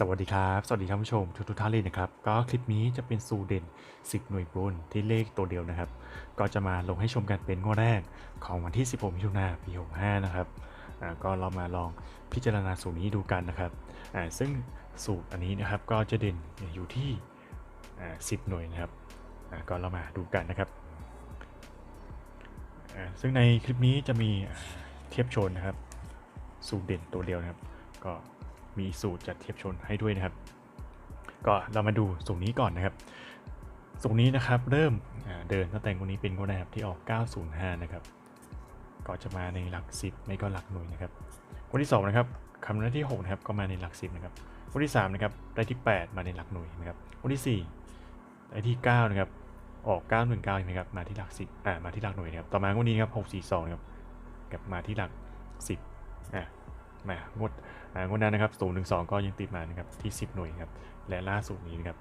สวัสดีครับ สวัสดีท่านผู้ชมทุกทุกๆท่านเลยนะครับ ก็คลิปนี้จะเป็นสูตรเด่น 10 หน่วยบนที่เลขตัวเดียวนะครับ ก็จะมาลงให้ชมกันเป็นงวดแรกของวันที่ 16 มิถุนายนปี 65 นะครับอ่าก็เรามาลองพิจารณาสูตรนี้ดูกันนะครับอ่าซึ่งสูตรอันนี้นะครับก็จะเด่นอยู่ที่อ่า10 หน่วยนะครับอ่าก็เรามาดูกันนะครับอ่าซึ่งในคลิปนี้จะมีเทียบชนนะครับ สูตรเด่นตัวเดียวนะครับ ก็ มีสูตรจัดเทียบชนให้ด้วยนะครับ ก็เรามาดูสูตรนี้ก่อนนะครับ สูตรนี้นะครับเริ่มเดินตั้งแต่งวดนี้เป็นงวดแรกที่ออก 905 นะครับ ก็จะมาในหลัก 10 ไม่ก็หลักหน่วยนะครับงวดที่2นะครับคำนวณที่6นะครับก็มาในหลัก 10 นะครับงวดที่3นะครับได้ที่ 8 มาในหลักหน่วยนะครับงวดที่4ได้ที่9นะครับออก 919นะครับมาที่หลัก 10อ่ามาที่หลักหน่วยนะครับต่อมางวดนี้ครับ642นะครับกับมาที่หลัก 10อ่ามางวด งวดนั้นนะครับ0 1 2ก็ยังติดมานะครับที่ 10 หน่วยครับ และล่าสุดนี้นะครับ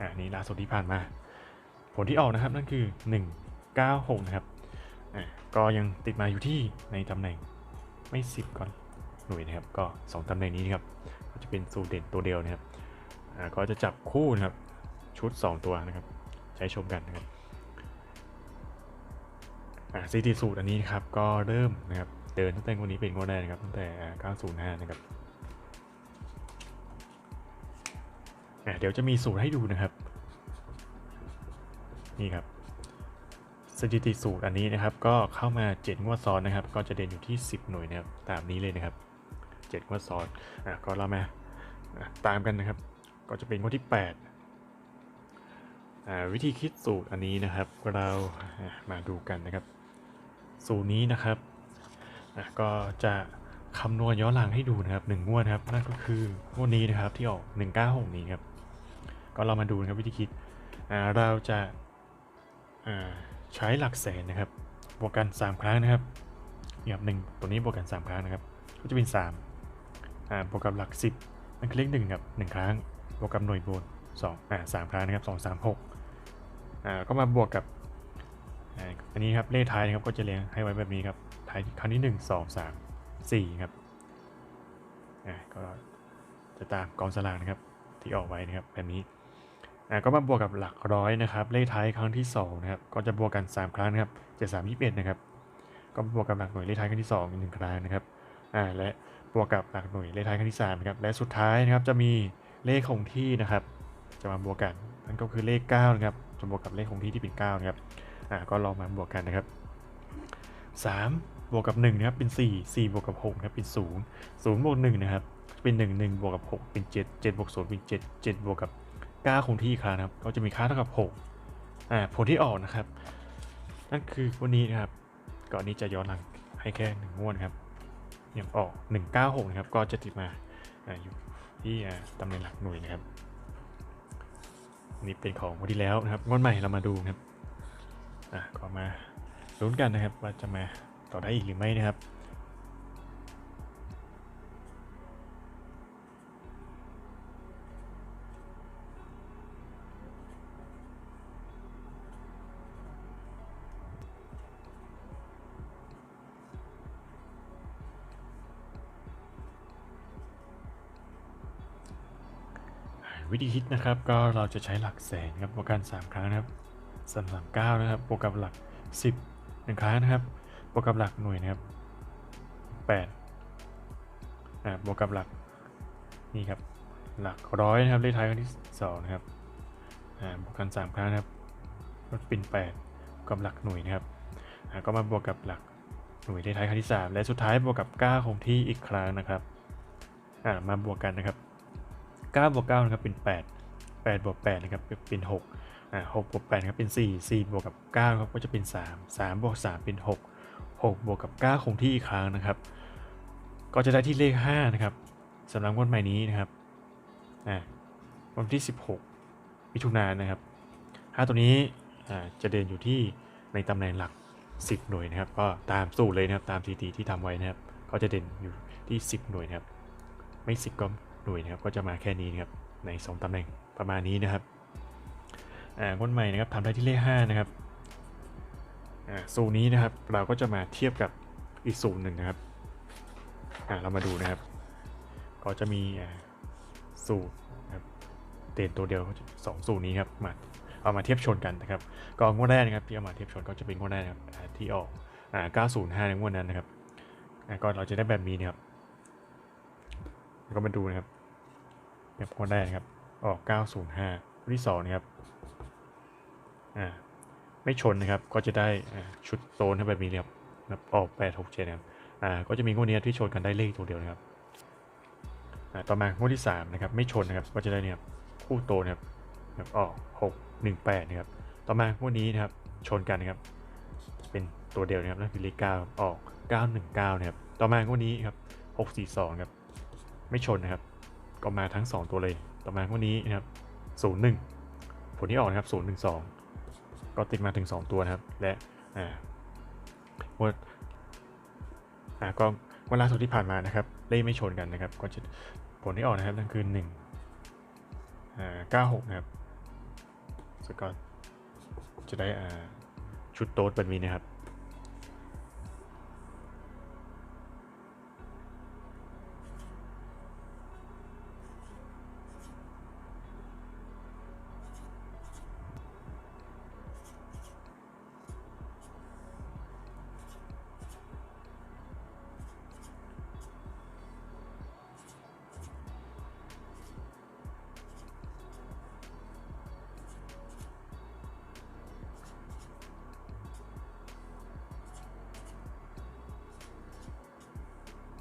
อ่านี่ล่าสุดที่ผ่านมา ผลที่ออกนะครับนั่นคือ 196 นะครับอ่าก็ยังติดมาอยู่ที่ในตำแหน่งไม่ 10ก่อนหน่วยนะครับ ก็ 2ตำแหน่งนี้นะครับก็จะเป็นสูตรเด่นตัวเดียวนะครับอ่าก็จะจับคู่นะครับชุด 2 ตัวนะครับ ใช้ชมกันนะครับอ่าซีทีสูตรอันนี้นะครับก็เริ่มนะครับ เดินตั้งแต่วันนี้เป็นงวดแรกนะครับตั้งแต่อ่า905 นะครับเดี๋ยวจะมีสูตรให้ดูนะครับ นี่ครับสถิติสูตรอันนี้นะครับ ก็เข้ามา 7 งวดซ้อนนะครับ ก็จะเด่นอยู่ที่ 10 หน่วยนะครับ ตามนี้เลยนะครับ 7 งวดซ้อนอะก็เรามาตามกันนะครับ ก็จะเป็นงวดที่ 8อ่าวิธีคิดสูตรอันนี้นะครับ เรามาดูกันนะครับ สูตรนี้นะครับะก็จะคำนวณย้อนหลังให้ดูนะครับหนึ่งงวดนะครับนั่นก็คืองวดนี้นะครับที่ออก 196 นี้ครับ ก็เรามาดูนะครับวิธีคิดเราจะาใช้หลักแสนนะครับบวกกัน 3 ครั้งนะครับนี่ครับหนึ่งตัวนี้บวกกัน 3 ครั้งนะครับ ก็จะเป็น3อ่าบวกกับหลัก 10 นั่นคือเลข1ครับ1ครั้ง บวกกับหน่วยบน2อ่าสามครั้งนะครับ2 3 6อ่าก็มาบวกกับอันนี้ครับเลขท้ายนะครับก็จะเรียงให้ไว้แบบนี้ครับ ท้ายครั้งที่ 1 2 3 4 ครับอ่าก็จะตามกองสลากนะครับที่ออกไว้นะครับแบบนี้อ่าก็มาบวกกับหลักร้อยนะครับเลขท้ายครั้งที่2นะครับก็จะบวกกัน 3 ครั้งนะครับ7 3 21นะครับก็บวกกับหลักหน่วยเลขท้ายครั้งที่2อีกหนึ่งครั้งนะครับอ่าและบวกกับหลักหน่วยเลขท้ายครั้งที่3นะครับและสุดท้ายนะครับจะมีเลขคงที่นะครับ จะมาบวกกันนั่นก็คือเลข9นะครับจะบวกกับเลขคงที่ที่เป็น9นะครับอ่าก็ลองมาบวกกันนะครับ 3 บวกกับ1นะครับเป็น 4 4 บวกกับ6นะครับเป็น 0 0 บวก1นะครับเป็น 1 1 บวกกับ 6 เป็น 7 7 บวก0เป็น 7 7 บวกกับ 9 คงที่อีกครั้งนะครับ ก็จะมีค่าเท่ากับ6อ่าผลที่ออกนะครับ นั่นคือวันนี้นะครับ ก่อนนี้จะย้อนหลังให้แค่หนึ่งงวดครับยังออก 196 นะครับ ก็จะติดมาออยู่ที่ตำแหน่งหลักหน่วยนะครับนนี่เป็นของวันที่แล้วนะครับงวดใหม่เรามาดูนะครับอะก็มาลุ้นกันนะครับว่าจะมา ต่อได้อีกหรือไม่นะครับ วิธีคิดนะครับก็เราจะใช้หลักแสนครับบวกกัน 3 ครั้งนะครับสามสามเก้านะครับบวกกับหลัก 10หนึ่งครั้งนะครับ บวกกับหลักหน่วยนะครับ8อ่าบวกกับหลักนี่ครับหลักร้อยนะครับเลขท้ายครั้งที่2นะครับอ่าบวกกัน3ครั้งนะครับก็เป็น8บวกกับหลักหน่วยนะครับอ่าก็มาบวกกับหลักหน่วยเลขท้ายครั้งที่ 3 และสุดท้ายบวกกับ 9 คงที่อีกครั้งนะครับอ่ามาบวกกันนะครับ9บวก9นะครับเป็น 8 8บวก8นะครับเป็น6อ่า6บวก8นะครับเป็น 4 4บวกกับ9ครับก็จะเป็น 3 3บวก3เป็น 6 6 บวกกับ 9 คงที่อีกครั้งนะครับ ก็จะได้ที่เลข 5 นะครับสำหรับงวดใหม่นี้นะครับวันที่ 16 มิถุนายนนะครับ 5 ตัวนี้จะเดินอยู่ที่ในตำแหน่งหลัก 10 หน่วยนะครับ ก็ตามสูตรเลยนะครับ ตามทีทีที่ทำไว้นะครับ ก็จะเด่นอยู่ที่ 10 หน่วยนะครับ ไม่ 10 ก็หน่วยนะครับ ก็จะมาแค่นี้นะครับ ใน 2ตำแหน่งประมาณนี้นะครับอ่างวดใหม่นะครับทำได้ที่เลข 5 นะครับ สูนี้นะครับเราก็จะมาเทียบกับอีกสูตรหนึ่งนะครับอ่าเรามาดูนะครับ ก็จะมีสูตรนะครับเด่นตัวเดียวก็สองสูตรนี้ครับมาเอามาเทียบชนกันนะครับก็งวดแรกนะครับที่เอามาเทียบชนก็จะเป็นงวดแรกนะครับที่ออกอ่า905ในงวดนั้นนะครับอ่าก็เราจะได้แบบนี้นะครับแล้วก็มาดูนะครับแบบงวดแรกนะครับออก 905วันที่สองนะครับอ่า ไม่ชนนะครับ ก็จะได้ชุดโซนให้แบบนี้นะครับนะครับออก867นะครับอ่าก็จะมีงวดนี้ที่ชนกันได้เลขตัวเดียวนะครับอ่าต่อมางวดที่3นะครับไม่ชนนะครับก็จะได้เนี่ยครับคู่โตนะครับนะครับออก6 1 8นะครับต่อมางวดนี้นะครับชนกันนะครับเป็นตัวเดียวนะครับนั่นคือเลข9ออก919นะครับต่อมางวดนี้ครับ642ครับไม่ชนนะครับ ก็มาทั้ง2ตัวเลย ต่อมางวดนี้นะครับ01ผลที่ออกนะครับ012 ก็ติดมาถึง 2 ตัวนะครับ และอ่างวดอ่าก็วันล่าสุดที่ผ่านมานะครับเลขไม่ชนกันนะครับ ก็จะผลที่ออกนะครับนั่นคือ1อ่า96 นะครับสกอตจะได้อ่าชุดโต๊ดแบบนี้นะครับ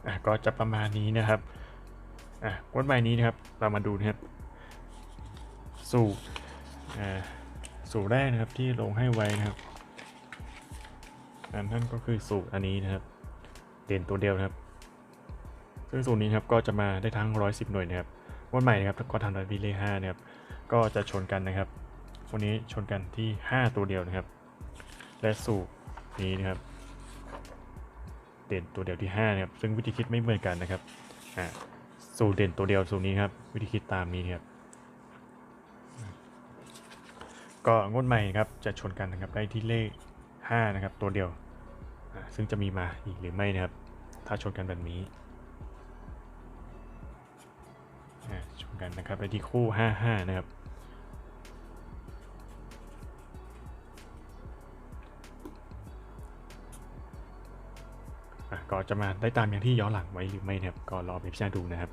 อะก็จะประมาณนี้นะครับอะงวดใหม่นี้นะครับ เรามาดูนะครับ สูตรอ่าสูตรแรกนะครับที่ลงให้ไว้นะครับอันนั่นก็คือสูตรอันนี้นะครับ เด่นตัวเดียวนะครับ ซึ่งสูตรนี้ครับก็จะมาได้ทั้ง 110 หน่วยนะครับงวดใหม่นะครับก็ทำได้วิเลข5นะครับ ก็จะชนกันนะครับวันนี้ชนกันที่ 5 ตัวเดียวนะครับ และสูตรนี้นะครับ เด่นตัวเดียวที่5นะครับซึ่งวิธีคิดไม่เหมือนกันนะครับอ่าสูตรเด่นตัวเดียวสูตรนี้ครับ วิธีคิดตามนี้ครับก็งวดใหม่ครับจะชนกันนะครับได้ที่เลข 5 นะครับ ตัวเดียวอ่าซึ่งจะมีมาอีกหรือไม่นะครับ ถ้าชนกันแบบนี้อ่าชนกันนะครับไปที่คู่ 55 นะครับ ก็จะมาได้ตามอย่างที่ย้อนหลังไว้หรือไม่นะครับก็รอไปพิจารณาดูนะครับ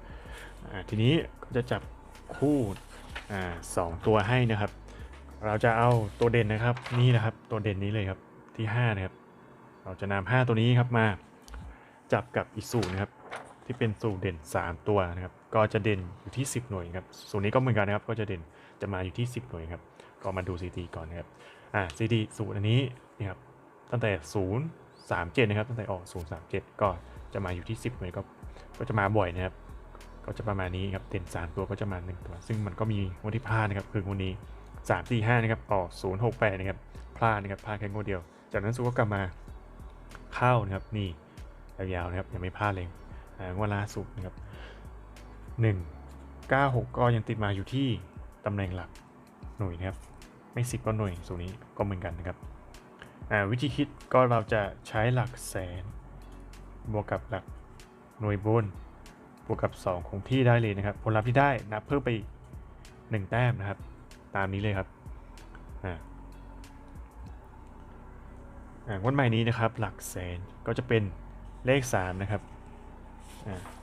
ทีนี้ก็จะจับคู่สองตัวให้นะครับ เราจะเอาตัวเด่นนะครับนี่นะครับตัวเด่นนี้เลยครับที่5นะครับเราจะนำ5ตัวนี้ครับมาจับกับอีกสูตรนะครับที่เป็นสูตรเด่น 3 ตัวนะครับ ก็จะเด่นอยู่ที่ 10 หน่วยครับสูตรนี้ก็เหมือนกันนะครับ ก็จะเด่นจะมาอยู่ที่ 10 หน่วยครับ ก็มาดู CT ก่อนนะครับอ่า CT สูตรอันนี้นี่ครับตั้งแต่ 0 37นะครับตั้งแต่ออก 037 ก็จะมาอยู่ที่ 10หน่วยก็ก็จะมาบ่อยนะครับ ก็จะประมาณนี้ครับเด่น3 ตัวก็จะมา 1 ตัว ซึ่งมันก็มีงวดที่พลาดนะครับ คือวันนี้ 3 4 5นะครับออก068นะครับพลาดนะครับพลาดแค่งวดเดียว จากนั้นสุก็กลับมาเข้านะครับนี่ยาวๆนะครับยังไม่พลาดเลยอ่างวดล่าสุดนะครับ1 9 6 ก็ยังติดมาอยู่ที่ตำแหน่งหลักหน่วยนะครับ ไม่สิบก็หน่วยสูตรนี้ก็เหมือนกันนะครับ วิธีคิดก็เราจะใช้หลักแสน บวกกับหลักหน่วยบน บวกกับ 2 คงที่ได้เลยนะครับผลลัพธ์ที่ได้นับเพิ่มไปอีก1แต้มนะครับ ตามนี้เลยครับงวดใหม่นี้นะครับหลักแสนก็จะเป็นเลข 3 นะครับ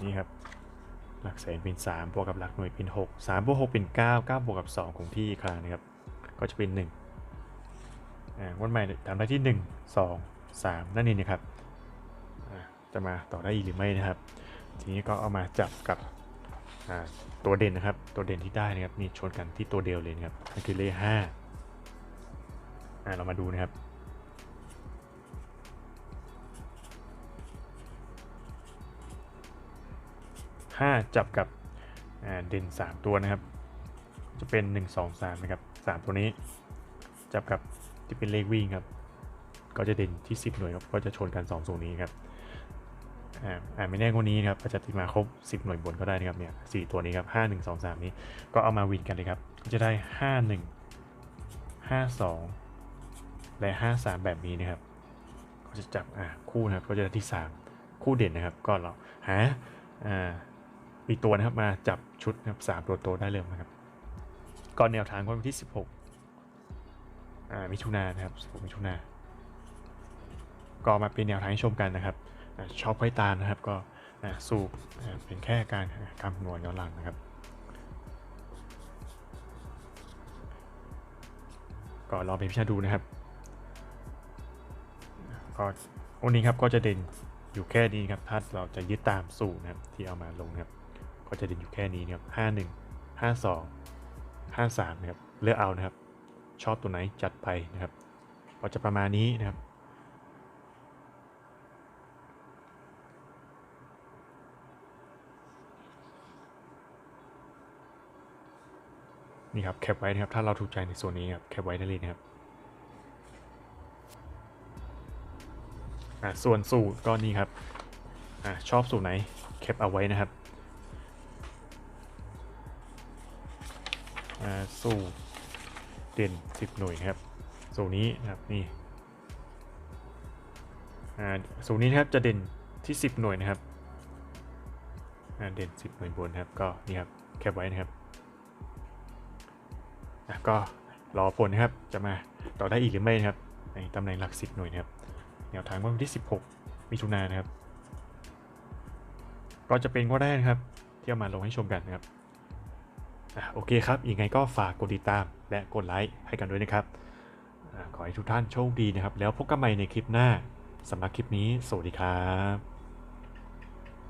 นี่ครับหลักแสนเป็น 3 บวกกับหลักหน่วยเป็น 6 3บวก6เป็น 9 9 บวกกับ 2 คงที่อีกครั้งนะครับ ก็จะเป็น1อ่ง วดใหม่ทำได้ที่ 1 2 3 นั่นเองนะครับจะมาต่อได้อีกหรือไม่นะครับ ทีนี้ก็เอามาจับกับตัวเด่นนะครับ ตัวเด่นที่ได้นะครับนี่ชนกันที่ตัวเดียวเลยนะครับนั่นคือเลข5อ่าเรามาดูนะครับ5จับกับเด่น3 ตัวนะครับ จะเป็น 1 2 3นะครับ3ตัวนี้จับกับ ที่เป็นเลขวิ่งครับ ก็จะเด่นที่ 10 หน่วยครับ ก็จะชนกัน2สูงนี้ครับอ่าไม่แน่งวดนี้นะครับก็จะติดมาครบ 10 หน่วยบนก็ได้นะครับเนี่ยสตัวนี้ครับ5 1 2 3นี้ก็เอามาวินกันเลยครับ ก็จะได้5 1 5 2และ5 3แบบนี้นะครับ ก็จะจับอ่าคู่นะครับก็จะได้ที่3คู่เด่นนะครับ ก็เราหาอ่าอีกตัวนะครับมาจับชุดนะครับสามตัวโตได้เลยนะครับก่อนแนวทางวันที่ 16 มิถุนายนะครับ16มิถุนายก็มาเป็นแนวทางให้ชมกันนะครับอชอบไว้ตานะครับก็สูบอ่เป็นแค่การคำนวณย้อนหลังนะครับ ก็ลองไปพิจารณาดูนะครับก็วันนี้ครับก็จะเด่นอยู่แค่นี้ครับถ้าเราจะยึดตามสูตรนะครับที่เอามาลงนะครับก็จะเด่นอยู่แค่นี้นะครับห้าหนึ่งห้าสองห้าสามนะครับเลือกเอานะครับ ชอบตัวไหนจัดไปนะครับก็จะประมาณนี้นะครับ นี่ครับแคปไว้นะครับ ถ้าเราถูกใจในส่วนนี้ครับแคปไว้ได้เลยนะครับอ่าส่วนสูตรก็นี่ครับอ่าชอบสูตรไหนแคปเอาไว้นะครับอ่าสูตร เด่น 10 หน่วยครับสูนี้นะครับนี่อ่าสูนี้นะครับจะเด่นที่ 10 หน่วยนะครับอ่าเด่น 10 หน่วยบนครับก็นี่ครับแคปไว้นะครับอะก็รอผลนะครับจะมาต่อได้อีกหรือไม่นะครับในตำแหน่งหลักสิบหน่วยนะครับแนวทางวันที่ 16มิถุนายนนะครับ ก็จะเป็นงวดแรกนะครับ ที่เอามาลงให้ชมกันนะครับ โอเคครับยังไงก็ฝากกดติดตามและกดไลค์ให้กันด้วยนะครับอขอให้ทุกท่านโชคดีนะครับ แล้วพบกันใหม่ในคลิปหน้าสำหรับคลิปนี้ สวัสดีครับ